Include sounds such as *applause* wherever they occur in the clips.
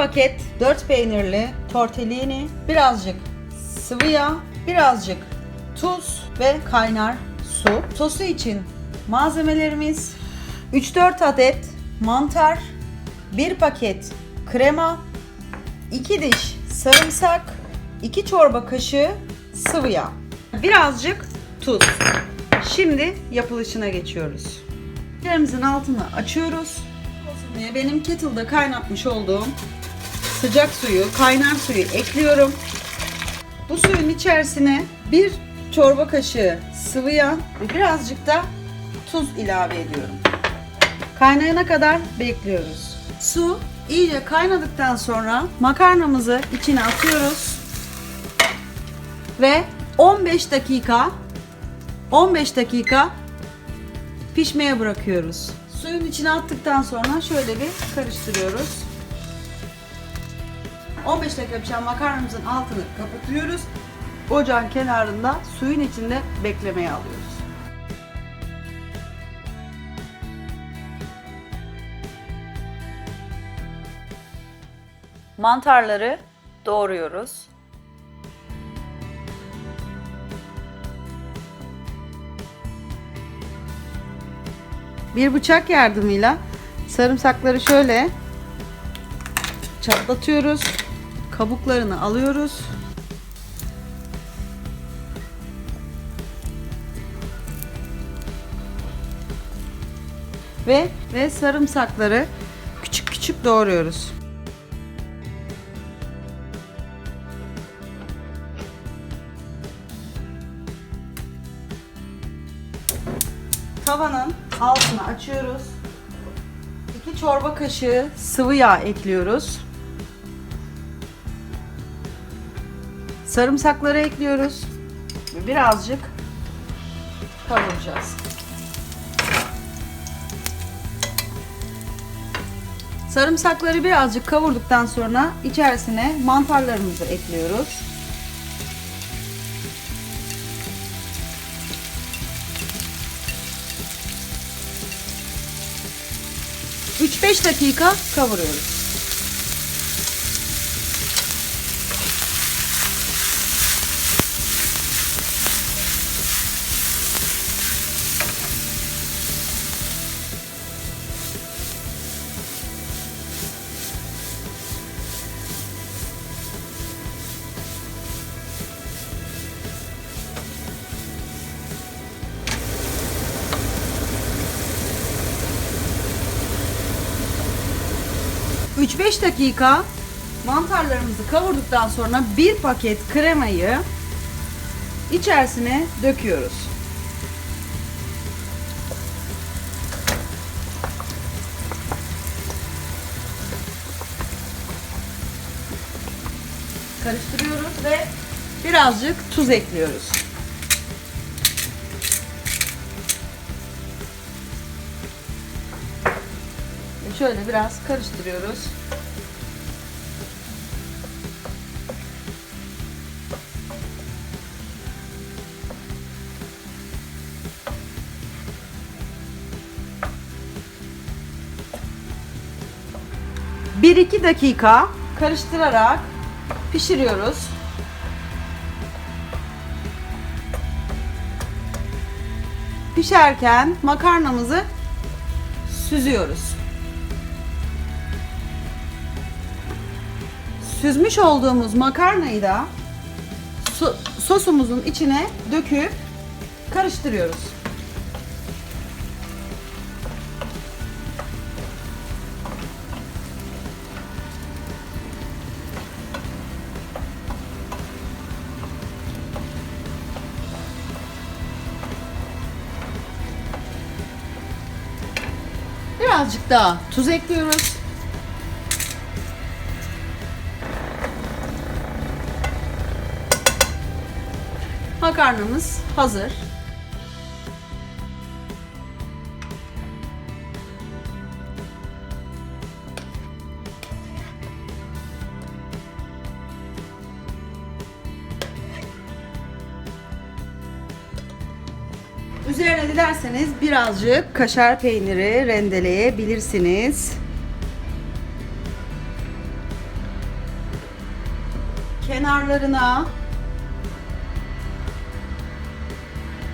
paket 4 peynirli tortellini, birazcık sıvı yağ, birazcık tuz ve kaynar su. Sosu için malzemelerimiz 3-4 adet mantar, 1 paket krema, 2 diş sarımsak, 2 çorba kaşığı sıvı yağ, birazcık tuz. Şimdi yapılışına geçiyoruz. Tenceremizin altını açıyoruz. Benim kettle'da kaynatmış olduğum sıcak suyu, kaynar suyu ekliyorum. Bu suyun içerisine bir çorba kaşığı sıvı yağ ve birazcık da tuz ilave ediyorum. Kaynayana kadar bekliyoruz. Su iyice kaynadıktan sonra makarnamızı içine atıyoruz. Ve 15 dakika 15 dakika pişmeye bırakıyoruz. Suyun içine attıktan sonra şöyle bir karıştırıyoruz. 15 dakika pişen makarnamızın altını kapatıyoruz. Ocağın kenarında suyun içinde beklemeye alıyoruz. Mantarları doğruyoruz. Bir bıçak yardımıyla sarımsakları şöyle çatlatıyoruz. Kabuklarını alıyoruz. Ve ve sarımsakları küçük küçük doğruyoruz. Tavanın altını açıyoruz. 2 çorba kaşığı sıvı yağ ekliyoruz. Sarımsakları ekliyoruz. Ve birazcık kavuracağız. Sarımsakları birazcık kavurduktan sonra içerisine mantarlarımızı ekliyoruz. Üç beş dakika kavuruyoruz. Üç beş dakika mantarlarımızı kavurduktan sonra bir paket kremayı içerisine döküyoruz. Karıştırıyoruz ve birazcık tuz ekliyoruz. Şöyle biraz karıştırıyoruz. Bir iki dakika karıştırarak pişiriyoruz. Pişerken makarnamızı süzüyoruz. Süzmüş olduğumuz makarnayı da so- sosumuzun içine döküp karıştırıyoruz. Birazcık daha tuz ekliyoruz. Makarnamız hazır. Üzerine dilerseniz birazcık kaşar peyniri rendeleyebilirsiniz. kenarlarına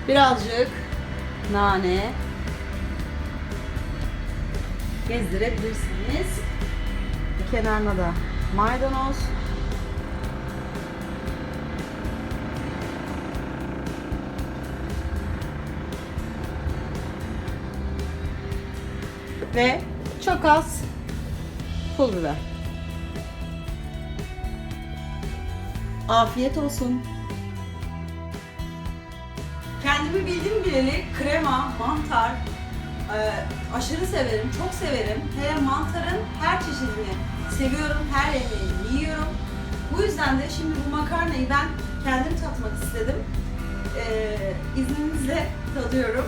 birazcık nane gezdirebilirsiniz. Kenarına da maydanoz. Ve çok az pul biber. Afiyet olsun. Kendimi bildim bileli krema, mantar e, aşırı severim, çok severim. Hele mantarın her çeşidini seviyorum, her yemeğini yiyorum. Bu yüzden de şimdi bu makarnayı ben kendim tatmak istedim. E, izninizle tadıyorum.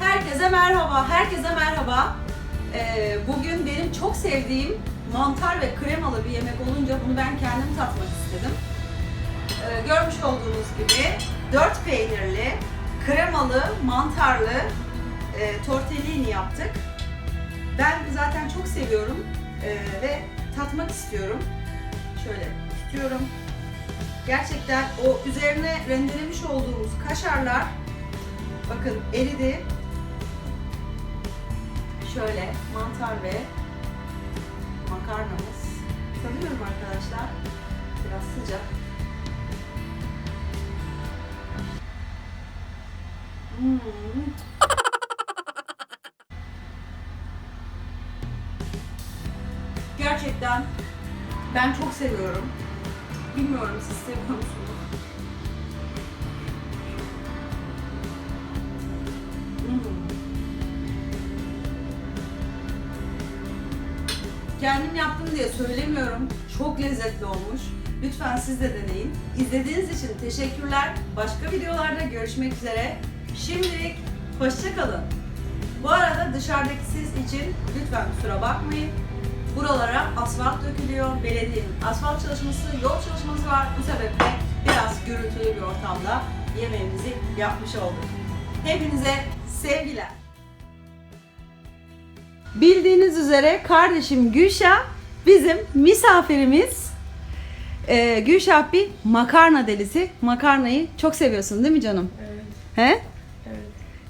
Herkese merhaba, herkese merhaba. E, bugün benim çok sevdiğim mantar ve kremalı bir yemek olunca bunu ben kendim tatmak istedim. Ee, görmüş olduğunuz gibi dört peynirli, kremalı, mantarlı e, tortellini yaptık. Ben zaten çok seviyorum e, ve tatmak istiyorum. Şöyle tutuyorum. Gerçekten o üzerine rendelemiş olduğumuz kaşarlar bakın eridi. Şöyle mantar ve makarnamız. Tadıyorum arkadaşlar. Biraz sıcak. Hmm. Gerçekten ben çok seviyorum. Bilmiyorum siz seviyor musunuz? Hmm. Kendim yaptım diye söylemiyorum. Çok lezzetli olmuş. Lütfen siz de deneyin. İzlediğiniz için teşekkürler. Başka videolarda görüşmek üzere. Şimdilik hoşça kalın. Bu arada dışarıdaki ses için lütfen kusura bakmayın. Buralara asfalt dökülüyor. Belediyenin asfalt çalışması, yol çalışması var. Bu sebeple biraz gürültülü bir ortamda yemeğimizi yapmış olduk. Hepinize sevgiler. Bildiğiniz üzere kardeşim Gülşah bizim misafirimiz. Ee, Gülşah bir makarna delisi. Makarnayı çok seviyorsun değil mi canım? Evet, He?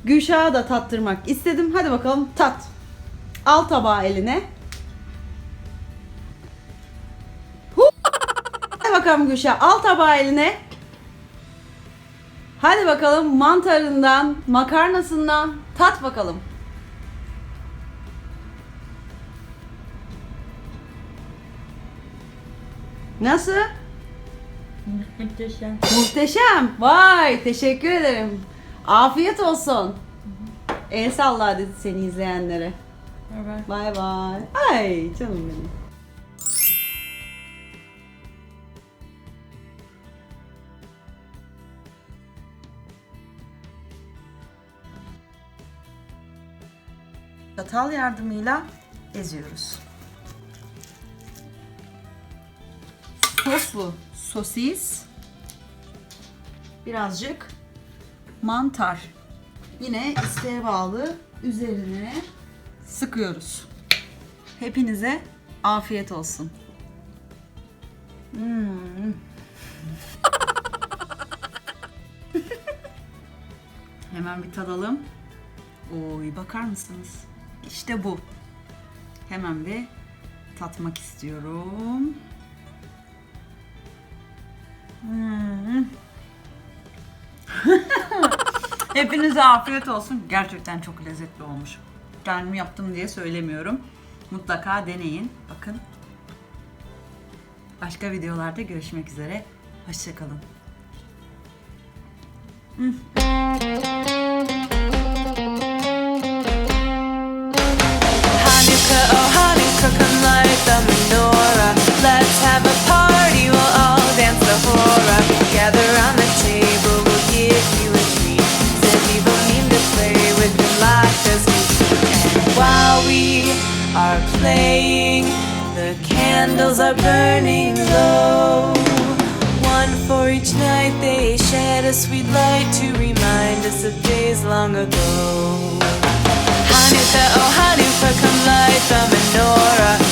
Gülşah'a da tattırmak istedim. Hadi bakalım tat. Al tabağı eline. Hadi bakalım Gülşah. Al tabağı eline. Hadi bakalım mantarından, makarnasından tat bakalım. Nasıl? Muhteşem. Muhteşem. Vay teşekkür ederim. Afiyet olsun. El salla hadi seni izleyenlere. Bay bay. Ay canım benim. Çatal yardımıyla eziyoruz. Soslu sosis. Birazcık mantar. Yine isteğe bağlı üzerine sıkıyoruz. Hepinize afiyet olsun. Hmm. *laughs* Hemen bir tadalım. Oy bakar mısınız? İşte bu. Hemen bir tatmak istiyorum. Hmm. Hepinize afiyet olsun. Gerçekten çok lezzetli olmuş. Kendim yaptım diye söylemiyorum. Mutlaka deneyin. Bakın. Başka videolarda görüşmek üzere. Hoşçakalın. Hanukkah, oh are playing, the candles are burning low. One for each night they shed a sweet light to remind us of days long ago. Hanukkah, oh Hanukkah, come light the menorah.